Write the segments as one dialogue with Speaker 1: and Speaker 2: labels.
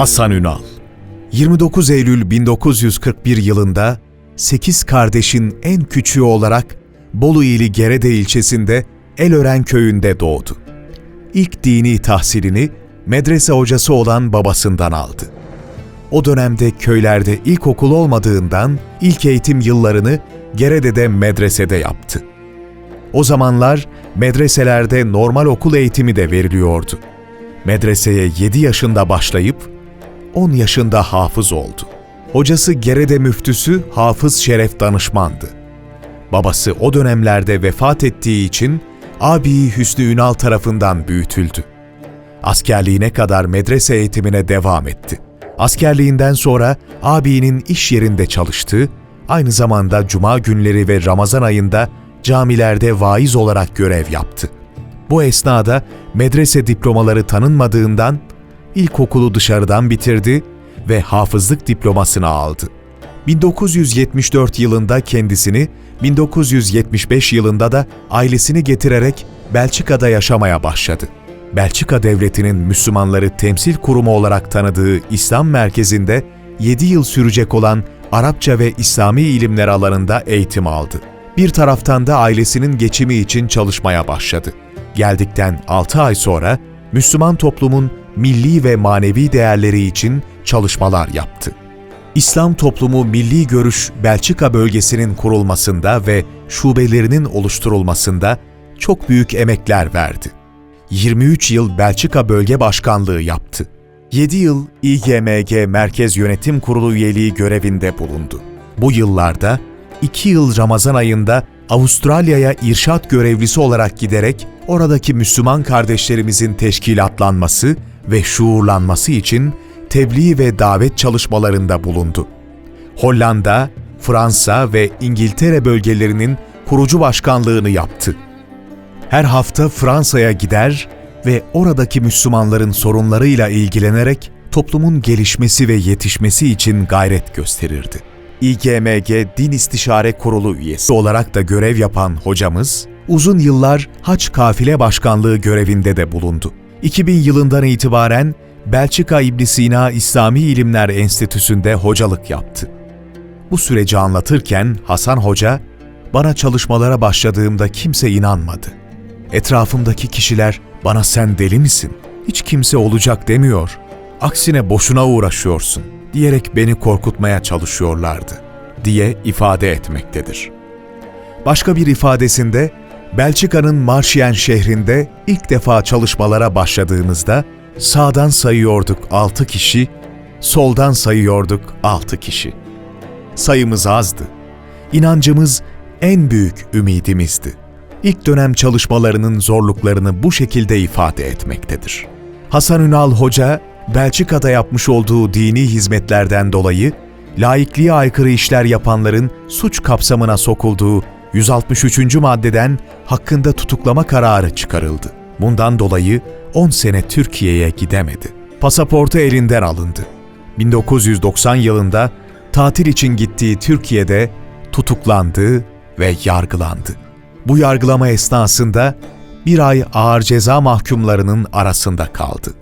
Speaker 1: Hasan Ünal 29 Eylül 1941 yılında 8 kardeşin en küçüğü olarak Bolu ili Gerede ilçesinde Elören köyünde doğdu. İlk dini tahsilini medrese hocası olan babasından aldı. O dönemde köylerde ilkokul olmadığından ilk eğitim yıllarını Gerede'de medresede yaptı. O zamanlar medreselerde normal okul eğitimi de veriliyordu. Medreseye 7 yaşında başlayıp 10 yaşında hafız oldu. Hocası Gerede müftüsü Hafız Şeref Danışmandı. Babası o dönemlerde vefat ettiği için abi Hüsnü Ünal tarafından büyütüldü. Askerliğine kadar medrese eğitimine devam etti. Askerliğinden sonra abinin iş yerinde çalıştı, aynı zamanda cuma günleri ve Ramazan ayında camilerde vaiz olarak görev yaptı. Bu esnada medrese diplomaları tanınmadığından ilkokulu dışarıdan bitirdi ve hafızlık diplomasını aldı. 1974 yılında kendisini, 1975 yılında da ailesini getirerek Belçika'da yaşamaya başladı. Belçika Devleti'nin Müslümanları temsil kurumu olarak tanıdığı İslam Merkezi'nde 7 yıl sürecek olan Arapça ve İslami ilimler alanında eğitim aldı. Bir taraftan da ailesinin geçimi için çalışmaya başladı. Geldikten 6 ay sonra Müslüman toplumun milli ve manevi değerleri için çalışmalar yaptı. İslam Toplumu Milli Görüş Belçika bölgesinin kurulmasında ve şubelerinin oluşturulmasında çok büyük emekler verdi. 23 yıl Belçika Bölge Başkanlığı yaptı. 7 yıl İGMG Merkez Yönetim Kurulu üyeliği görevinde bulundu. Bu yıllarda 2 yıl Ramazan ayında Avustralya'ya irşat görevlisi olarak giderek oradaki Müslüman kardeşlerimizin teşkilatlanması ve şuurlanması için tebliğ ve davet çalışmalarında bulundu. Hollanda, Fransa ve İngiltere bölgelerinin kurucu başkanlığını yaptı. Her hafta Fransa'ya gider ve oradaki Müslümanların sorunlarıyla ilgilenerek toplumun gelişmesi ve yetişmesi için gayret gösterirdi. İGMG Din İstişare Kurulu üyesi olarak da görev yapan hocamız, uzun yıllar Haç Kafile Başkanlığı görevinde de bulundu. 2000 yılından itibaren Belçika İbn Sina İslami İlimler Enstitüsü'nde hocalık yaptı. Bu süreci anlatırken Hasan Hoca, bana çalışmalara başladığımda kimse inanmadı. Etrafımdaki kişiler bana sen deli misin? Hiç kimse olacak demiyor. Aksine boşuna uğraşıyorsun diyerek beni korkutmaya çalışıyorlardı diye ifade etmektedir. Başka bir ifadesinde Belçika'nın Marşiyen şehrinde ilk defa çalışmalara başladığımızda sağdan sayıyorduk 6 kişi, soldan sayıyorduk 6 kişi. Sayımız azdı. İnancımız en büyük ümidimizdi. İlk dönem çalışmalarının zorluklarını bu şekilde ifade etmektedir. Hasan Ünal Hoca, Belçika'da yapmış olduğu dini hizmetlerden dolayı laikliğe aykırı işler yapanların suç kapsamına sokulduğu 163. maddeden hakkında tutuklama kararı çıkarıldı. Bundan dolayı 10 sene Türkiye'ye gidemedi. Pasaportu elinden alındı. 1990 yılında tatil için gittiği Türkiye'de tutuklandı ve yargılandı. Bu yargılama esnasında bir ay ağır ceza mahkumlarının arasında kaldı.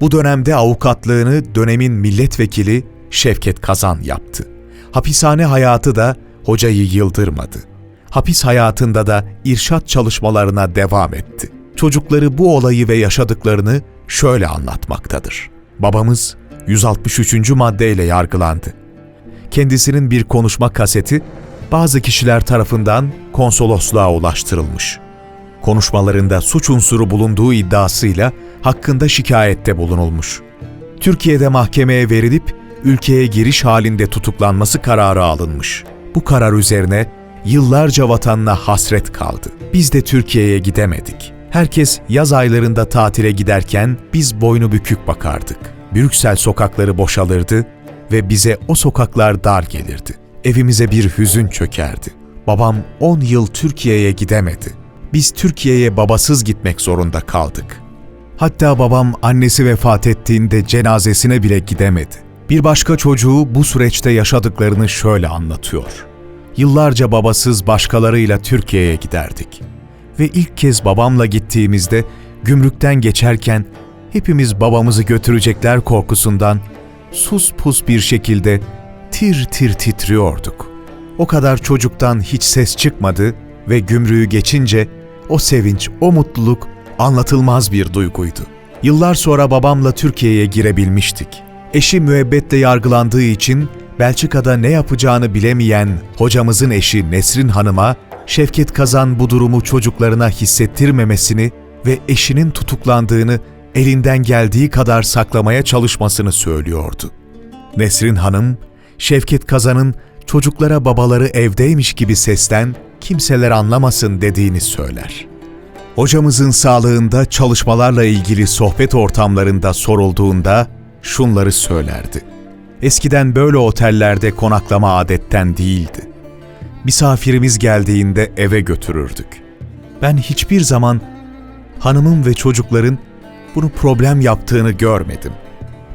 Speaker 1: Bu dönemde avukatlığını dönemin milletvekili Şevket Kazan yaptı. Hapishane hayatı da hocayı yıldırmadı. Hapis hayatında da irşat çalışmalarına devam etti. Çocukları bu olayı ve yaşadıklarını şöyle anlatmaktadır. Babamız 163. maddeyle yargılandı. Kendisinin bir konuşma kaseti bazı kişiler tarafından konsolosluğa ulaştırılmış. Konuşmalarında suç unsuru bulunduğu iddiasıyla hakkında şikayette bulunulmuş. Türkiye'de mahkemeye verilip ülkeye giriş halinde tutuklanması kararı alınmış. Bu karar üzerine yıllarca vatanına hasret kaldı. Biz de Türkiye'ye gidemedik. Herkes yaz aylarında tatile giderken biz boynu bükük bakardık. Brüksel sokakları boşalırdı ve bize o sokaklar dar gelirdi. Evimize bir hüzün çökerdi. Babam 10 yıl Türkiye'ye gidemedi. Biz Türkiye'ye babasız gitmek zorunda kaldık. Hatta babam annesi vefat ettiğinde cenazesine bile gidemedi. Bir başka çocuğu bu süreçte yaşadıklarını şöyle anlatıyor. Yıllarca babasız başkalarıyla Türkiye'ye giderdik. Ve ilk kez babamla gittiğimizde gümrükten geçerken hepimiz babamızı götürecekler korkusundan sus pus bir şekilde tir tir titriyorduk. O kadar çocuktan hiç ses çıkmadı ve gümrüğü geçince o sevinç, o mutluluk anlatılmaz bir duyguydu. Yıllar sonra babamla Türkiye'ye girebilmiştik. Eşi müebbetle yargılandığı için Belçika'da ne yapacağını bilemeyen hocamızın eşi Nesrin Hanım'a Şevket Kazan bu durumu çocuklarına hissettirmemesini ve eşinin tutuklandığını elinden geldiği kadar saklamaya çalışmasını söylüyordu. Nesrin Hanım, Şevket Kazan'ın çocuklara babaları evdeymiş gibi sesten kimseler anlamasın dediğini söyler. Hocamızın sağlığında çalışmalarla ilgili sohbet ortamlarında sorulduğunda şunları söylerdi. Eskiden böyle otellerde konaklama adetten değildi. Misafirimiz geldiğinde eve götürürdük. Ben hiçbir zaman hanımın ve çocukların bunu problem yaptığını görmedim.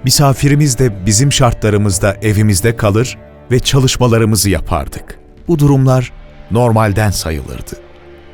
Speaker 1: Misafirimiz de bizim şartlarımızda evimizde kalır ve çalışmalarımızı yapardık. Bu durumlar normalden sayılırdı,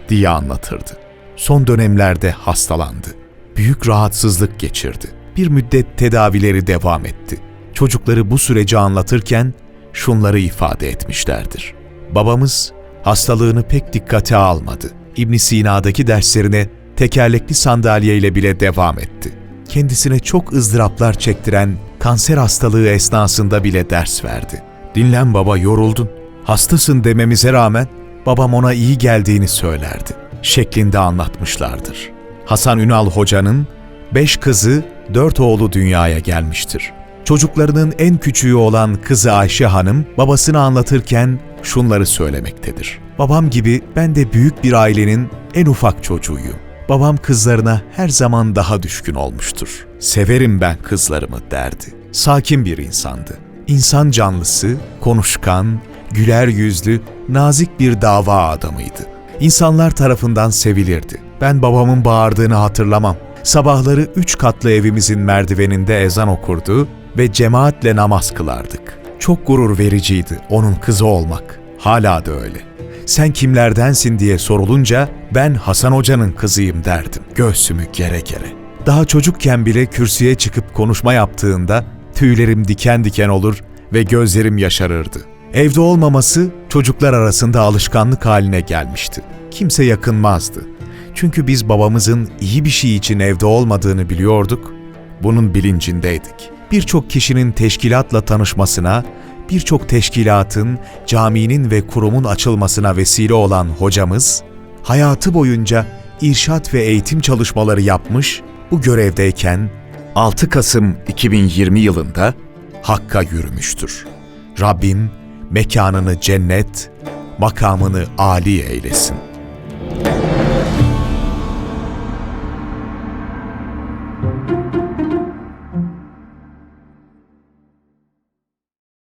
Speaker 1: diye anlatırdı. Son dönemlerde hastalandı. Büyük rahatsızlık geçirdi. Bir müddet tedavileri devam etti. Çocukları bu süreci anlatırken şunları ifade etmişlerdir. Babamız hastalığını pek dikkate almadı. İbn Sina'daki derslerine tekerlekli sandalyeyle bile devam etti. Kendisine çok ızdıraplar çektiren kanser hastalığı esnasında bile ders verdi. Dinlen baba yoruldun. Hastasın dememize rağmen babam ona iyi geldiğini söylerdi. Şeklinde anlatmışlardır. Hasan Ünal Hoca'nın beş kızı, dört oğlu dünyaya gelmiştir. Çocuklarının en küçüğü olan kızı Ayşe Hanım babasını anlatırken şunları söylemektedir. Babam gibi ben de büyük bir ailenin en ufak çocuğuyum. Babam kızlarına her zaman daha düşkün olmuştur. Severim ben kızlarımı derdi. Sakin bir insandı. İnsan canlısı, konuşkan, güler yüzlü, nazik bir dava adamıydı. İnsanlar tarafından sevilirdi. Ben babamın bağırdığını hatırlamam. Sabahları üç katlı evimizin merdiveninde ezan okurdu ve cemaatle namaz kılardık. Çok gurur vericiydi onun kızı olmak. Hala da öyle. Sen kimlerdensin diye sorulunca ben Hasan Hoca'nın kızıyım derdim göğsümü gere gere. Daha çocukken bile kürsüye çıkıp konuşma yaptığında tüylerim diken diken olur ve gözlerim yaşarırdı. Evde olmaması çocuklar arasında alışkanlık haline gelmişti. Kimse yakınmazdı. Çünkü biz babamızın iyi bir şey için evde olmadığını biliyorduk, bunun bilincindeydik. Birçok kişinin teşkilatla tanışmasına, birçok teşkilatın, caminin ve kurumun açılmasına vesile olan hocamız, hayatı boyunca irşat ve eğitim çalışmaları yapmış, bu görevdeyken 6 Kasım 2020 yılında Hakk'a yürümüştür. Rabbim mekanını cennet, makamını âli eylesin.